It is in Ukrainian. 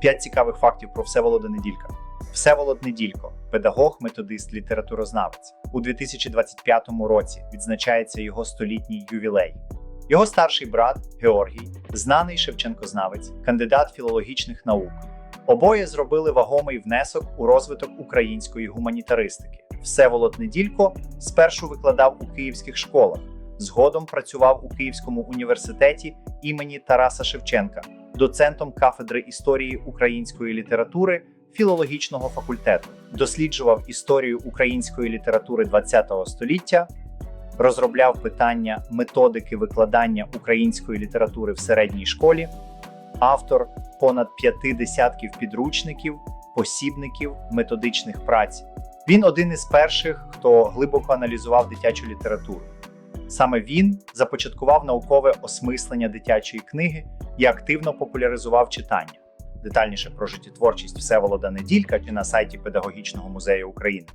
П'ять цікавих фактів про Всеволода Неділька. Всеволод Неділько, педагог, методист, літературознавець. У 2025 році відзначається його столітній ювілей. Його старший брат Георгій, знаний шевченкознавець, кандидат філологічних наук. Обоє зробили вагомий внесок у розвиток української гуманітаристики. Всеволод Неділько спершу викладав у київських школах, згодом працював у Київському університеті імені Тараса Шевченка, доцентом кафедри історії української літератури філологічного факультету, досліджував історію української літератури ХХ століття, розробляв питання методики викладання української літератури в середній школі, автор понад п'яти десятків підручників, посібників, методичних праць. Він один із перших, хто глибоко аналізував дитячу літературу. Саме він започаткував наукове осмислення дитячої книги і активно популяризував читання. Детальніше про життєтворчість Всеволода Неділька чи на сайті Педагогічного музею України.